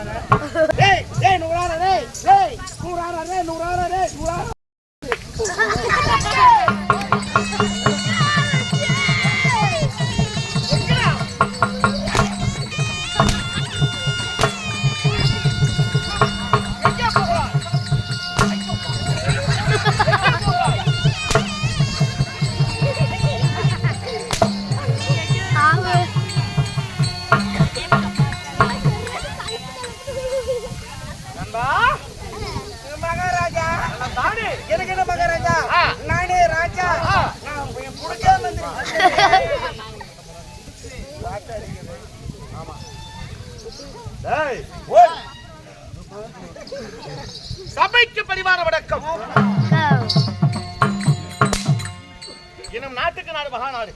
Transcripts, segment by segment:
நறுக்கு நறுக்கு கேக்குறாங்க? டேய், டேய், நூறாரா, டேய், டேய், நூறாரா, டேய், நூறாரா, டேய், நூறாரா. மகாராஜா. எனக்கு என்ன மகாராஜா? நானே ராஜா. நான் ஓய். சபைக்கு பரிவார வணக்கம். இன்னும் நாட்டுக்கு நாடு மகாநாடு.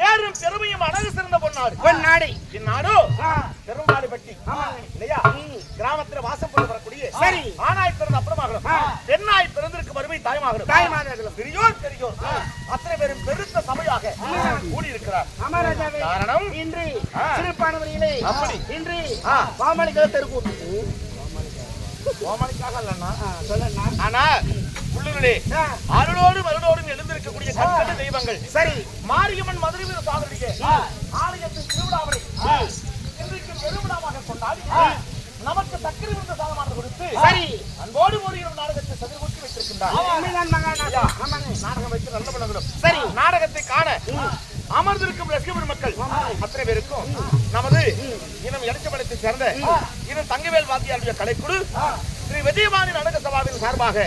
பேரும் பெருமையும் அழகு சிறந்த பொன்னாடு. பொன்னாடை. இந்நாடு வறுமை தாய்மாகணும். பெரியோர் பெரியோர் அத்தனை பேரும் பெருத்த சபையாக கூடியிருக்கிறார். ஆமா ராஜாவே காரணம்? இன்று அப்படி. இன்று ஆ. பாமணிகள் தெருக்கூட்டு கோமணிக்காக இல்லைன்னா சொல்லண்ணா. ஆனா உள்ளூரிலே ஆ. அருளோடும் அருளோடும் எழுந்திருக்கக்கூடிய கண்கண்ட தெய்வங்கள். சரி. மாரியம்மன் மதுரை வீர சாதனைக்கு ஆலயத்தின் திருவிழாவை இன்றைக்கு பெருவிழாவாக கொண்டாடி நமக்கு சக்கரை விருந்த சாதமானது கொடுத்து சரி. அன்போடு இரவு நாடகத்தை வைத்திருக்கின்றார். மகாராஜா. ஆமாங்க. நாடகம் வைத்து நல்ல பண்ணணும் சரி. நாடகத்தை காண அமர்ந்திருக்கும் ரசிகர் மக்கள் அத்தனை பேருக்கும் நமது இனம் எலிச்சபலத்தை சேர்ந்த இனம் தங்கவேல் வாத்தியாருடைய கலைக்குழு ஸ்ரீ விஜயவாணி நாடக சபாவின் சார்பாக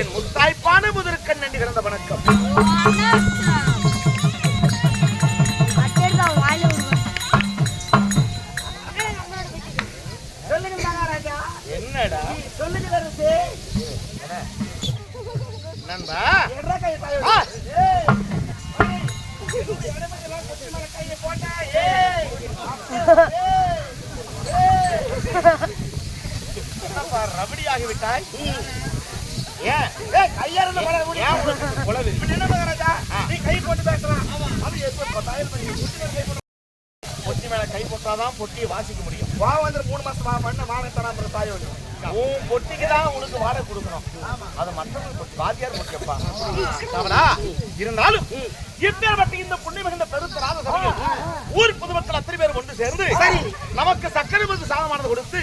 என் முத்தாய்ப்பான முதற்கண் நன்றி கிடந்த வணக்கம். என்னடா? சொல்லுங்க தருசு நண்பா. எட்ரா கையை தாய் ஆ. ஏய் கையை போட்டா ஏய் என்னப்பா ரபடியாகி விட்டாய்? ஏன் ஏய் கையாரல வளர ஏன்? முடியும் உனக்கு குலவு இப்படி என்ன மகாராஜா நீ கை போட்டு பேசலாம். அது எப்ப தாயல் பண்ணி குட்டி கை போட்டு பொட்டி மேல கை போட்டாதான் பொட்டியை வாசிக்க முடியும். வா வந்து மூணு மாசம் வா பண்ண வானத்தராம தாயோடு உன் பொட்டிக்கு தான் உனக்கு வாடகை கொடுக்கணும். அது மற்றவங்க பொட்டி வாத்தியார் பொட்டியப்பா இருந்தாலும் இப்பேற்பட்ட இந்த புண்ணிய மிகுந்த பெருத்த ராத சபையில் ஊர் பொதுமக்கள் அத்தனை பேர் ஒன்று சேர்ந்து சரி. நமக்கு சக்கரை வந்து சாதமானது கொடுத்து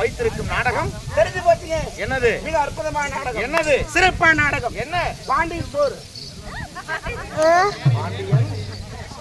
வைத்திருக்கும் நாடகம். தெரிஞ்சு போச்சுங்க. என்னது? மிக அற்புதமான நாடகம். என்னது? சிறப்பான நாடகம். என்ன? பாண்டியன் சோறு. பாண்டியன்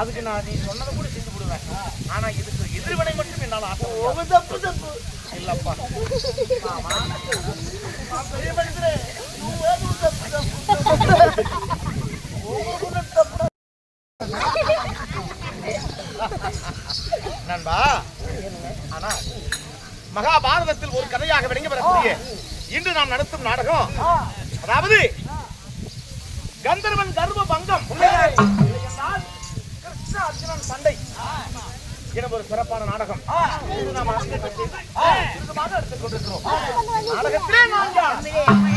அதுக்கு நான் நீ சொன்னதை கூட செஞ்சு விடுவேன். ஆனா இதுக்கு எதிர்வினை மட்டும் என்னால ஆசை தப்பு தப்பு. இல்லப்பா. பெரிய தப்பு தப்பு நண்பா. ஆனா மகாபாரதத்தில் ஒரு கதையாக விளங்கி வரக்கூடிய இன்று நாம் நடத்தும் நாடகம். அதாவது கந்தர்வன் கர்வ பங்கம் அர்ஜுனன் சண்டை என ஒரு சிறப்பான நாடகம் நாம் அரங்கேற்றம் செய்து எடுத்துக் நாடகத்திலே நாம்